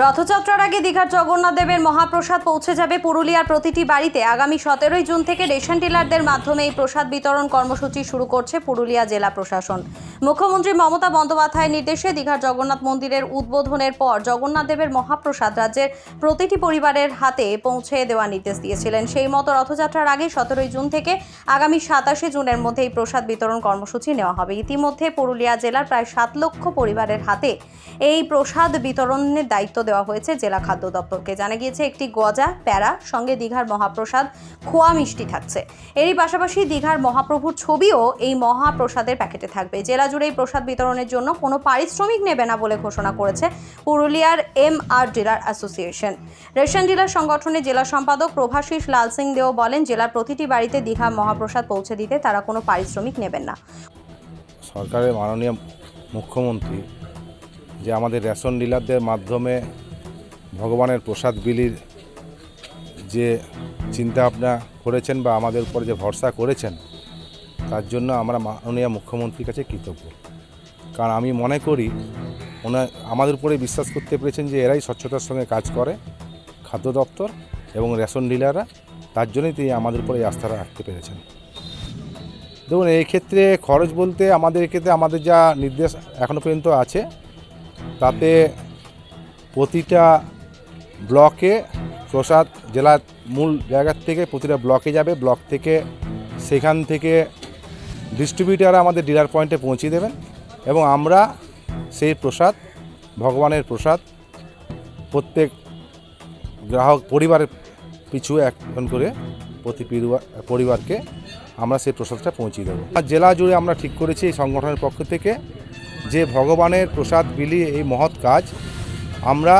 রথযাত্রার আগে দীঘার জগন্নাথ দেবের মহাপ্রসাদ পৌঁছে যাবে পুরুলিয়ার প্রতিটি বাড়িতে। আগামী সতেরোই জুন থেকে রেশন ডিলারদের মাধ্যমে এই প্রসাদ বিতরণ কর্মসূচি শুরু করছে পুরুলিয়া জেলা প্রশাসন। মুখ্যমন্ত্রী মমতা বন্দ্যোপাধ্যায়ের নির্দেশে দীঘার জগন্নাথ মন্দিরের উদ্বোধনের পর জগন্নাথ দেবের মহাপ্রসাদ রাজ্যের প্রতিটি পরিবারের হাতে পৌঁছে দেওয়ার নির্দেশ দিয়েছিলেন। সেই মতো রথযাত্রার আগে সতেরোই জুন থেকে আগামী সাতাশে জুনের মধ্যে এই প্রসাদ বিতরণ কর্মসূচি নেওয়া হবে। ইতিমধ্যে পুরুলিয়া জেলার প্রায় সাত লক্ষ পরিবারের হাতে এই প্রসাদ বিতরণের দায়িত্ব দেওয়া হয়েছে জেলা খাদ্য দপ্তরকে। জানা গিয়েছে, একটি গজা, প্যারা, সঙ্গে দীঘার মহাপ্রসাদ, খোয়া মিষ্টি থাকছে। এরই পাশাপাশি দীঘার মহাপ্রভুর ছবিও এই মহাপ্রসাদের প্যাকেটে থাকবে। জেলা জুড়ে এই প্রসাদ বিতরণের জন্য কোনো পারিশ্রমিক নেবে না বলে ঘোষণা করেছে পুরুলিয়ার M R dealer association. Ration dealer সংগঠনের জেলা সম্পাদক প্রভাশিস লাল সিং দেও বলেন, জেলার প্রতিটি বাড়িতে দীঘা মহাপ্রসাদ পৌঁছে দিতে তারা কোনো পারিশ্রমিক নেবেন না। সরকারের মাননীয় মুখ্যমন্ত্রী যে আমাদের রেশন ডিলারদের মাধ্যমে ভগবানের প্রসাদ বিলির যে চিন্তা চিন্তাভাবনা করেছেন বা আমাদের উপর যে ভরসা করেছেন, তার জন্য আমরা মাননীয় মুখ্যমন্ত্রীর কাছে কৃতজ্ঞ। কারণ আমি মনে করি ওনার আমাদের উপরে বিশ্বাস করতে পেরেছেন যে এরাই স্বচ্ছতার সঙ্গে কাজ করে, খাদ্য দপ্তর এবং রেশন ডিলাররা, তার জন্যই তিনি আমাদের উপরে আস্থা রাখতে পেরেছেন। দেখুন, এই ক্ষেত্রে খরচ বলতে আমাদের ক্ষেত্রে আমাদের যা নির্দেশ এখনও পর্যন্ত আছে তাতে প্রতিটা ব্লকে প্রসাদ জেলার মূল জায়গার থেকে প্রতিটা ব্লকে যাবে, ব্লক থেকে সেখান থেকে ডিস্ট্রিবিউটার আমাদের ডিলার পয়েন্টে পৌঁছে দেবেন এবং আমরা সেই প্রসাদ, ভগবানের প্রসাদ প্রত্যেক গ্রাহক পরিবারের পিছু একজন করে প্রতি পরিবার- পরিবারকে আমরা সেই প্রসাদটা পৌঁছে দেবো। জেলা জুড়ে আমরা ঠিক করেছি এই সংগঠনের পক্ষ থেকে যে ভগবানের প্রসাদ বিলি এই মহৎ কাজ আমরা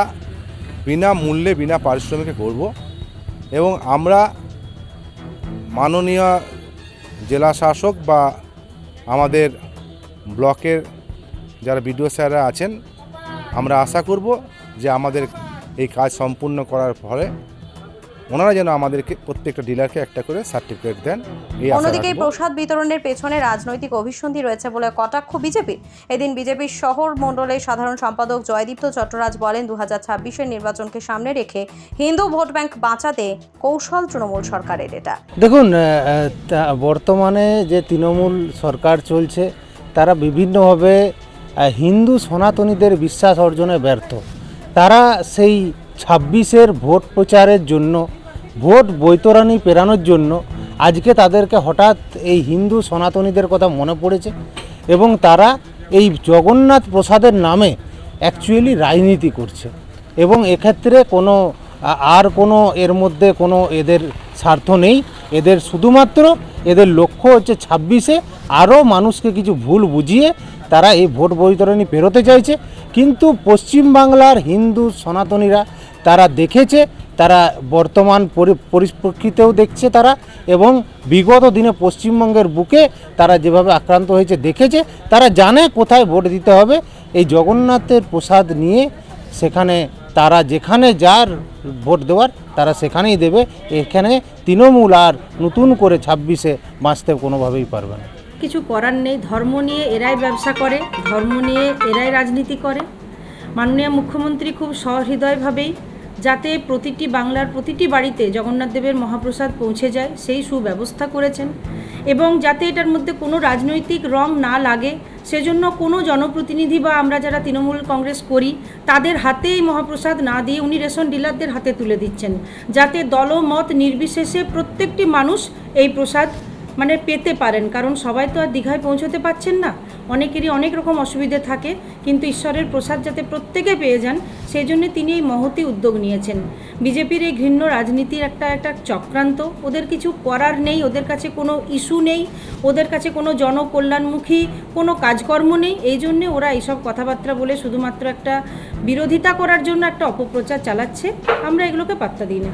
বিনা মূল্যে, বিনা পারিশ্রমিকে করব এবং আমরা মাননীয় জেলা শাসক বা আমাদের ব্লকের যারা বিডিও স্যাররা আছেন, আমরা আশা করব যে আমাদের এই কাজ সম্পূর্ণ করার ফলে ওনারা যেন আমাদেরকে প্রত্যেকটা ডিলারকে একটা করে সার্টিফিকেট দেন এই অন্যদিকে এই প্রসাদ বিতরণের পেছনে রাজনৈতিক অভিসন্ধি রয়েছে বলে কটাক্ষ বিজেপির। এদিন বিজেপির শহর মণ্ডলের সাধারণ সম্পাদক জয়দীপ্ত চট্টরাজ বলেন দু হাজার ছাব্বিশের নির্বাচনকে সামনে রেখে হিন্দু ভোট ব্যাংক বাঁচাতে কৌশল তৃণমূল সরকারের এটা। দেখুন তা- বর্তমানে যে তৃণমূল সরকার চলছে তারা বিভিন্নভাবে হিন্দু সনাতনীদের বিশ্বাস অর্জনে ব্যর্থ। তারা সেই ছাব্বিশের ভোট প্রচারের জন্য, ভোট বৈতরণী পেরানোর জন্য আজকে তাদেরকে হঠাৎ এই হিন্দু সনাতনীদের কথা মনে পড়েছে এবং তারা এই জগন্নাথ প্রসাদের নামে অ্যাকচুয়ালি রাজনীতি করছে। এবং এক্ষেত্রে কোনো, আর কোনো এর মধ্যে কোনো এদের স্বার্থ নেই। এদের শুধুমাত্র এদের লক্ষ্য হচ্ছে ছাব্বিশে আরও মানুষকে কিছু ভুল বুঝিয়ে তারা এই ভোট বৈতরণী পেরোতে চাইছে। কিন্তু পশ্চিমবাংলার হিন্দু সনাতনীরা তারা দেখেছে, তারা বর্তমান পরি- পরিপ্রেক্ষিতেও দেখছে তারা এবং বিগত দিনে পশ্চিমবঙ্গের বুকে তারা যেভাবে আক্রান্ত হয়েছে দেখেছে, তারা জানে কোথায় ভোট দিতে হবে। এই জগন্নাথের প্রসাদ নিয়ে সেখানে তারা যেখানে যার ভোট দেওয়ার তারা সেখানেই দেবে। এখানে তৃণমূল আর নতুন করে ছাব্বিশে বাঁচতে কোনোভাবেই পারবে না। কিছু করার নেই, ধর্ম নিয়ে এরাই ব্যবসা করে, ধর্ম নিয়ে এরাই রাজনীতি করে। মাননীয় মুখ্যমন্ত্রী খুব সহৃদয়ভাবেই যাতে প্রতিটি বাংলার প্রতিটি বাড়িতে জগন্নাথ দেবের মহাপ্রসাদ পৌঁছে যায়, সেই সুব্যবস্থা করেছেন। এবং যাতে এটার মধ্যে কোনো রাজনৈতিক রং না লাগে, সেজন্য কোনো জনপ্রতিনিধি বা আমরা যারা তৃণমূল কংগ্রেস করি, তাদের হাতে এই মহাপ্রসাদ না দিয়ে উনি রেশন ডিলারদের হাতে তুলে দিচ্ছেন। যাতে দলমত নির্বিশেষে প্রত্যেকটি মানুষ এই প্রসাদ মানে পেতে পারেন, কারণ সবাই তো আর দীঘায় পৌঁছতে পারছেন না। অনেকেরই অনেক রকম অসুবিধে থাকে, কিন্তু ঈশ্বরের প্রসাদ যাতে প্রত্যেকে পেয়ে যান, সেই জন্য তিনি এই মহতি উদ্যোগ নিয়েছেন। বিজেপির এই ঘৃণ্য রাজনীতির একটা একটা চক্রান্ত, ওদের কিছু করার নেই, ওদের কাছে কোনো ইস্যু নেই, ওদের কাছে কোনো জনকল্যাণমুখী কোনো কাজকর্ম নেই, এই জন্যে ওরা এইসব কথাবার্তা বলে শুধুমাত্র একটা বিরোধিতা করার জন্য একটা অপপ্রচার চালাচ্ছে। আমরা এগুলোকে পাত্তা দিই না।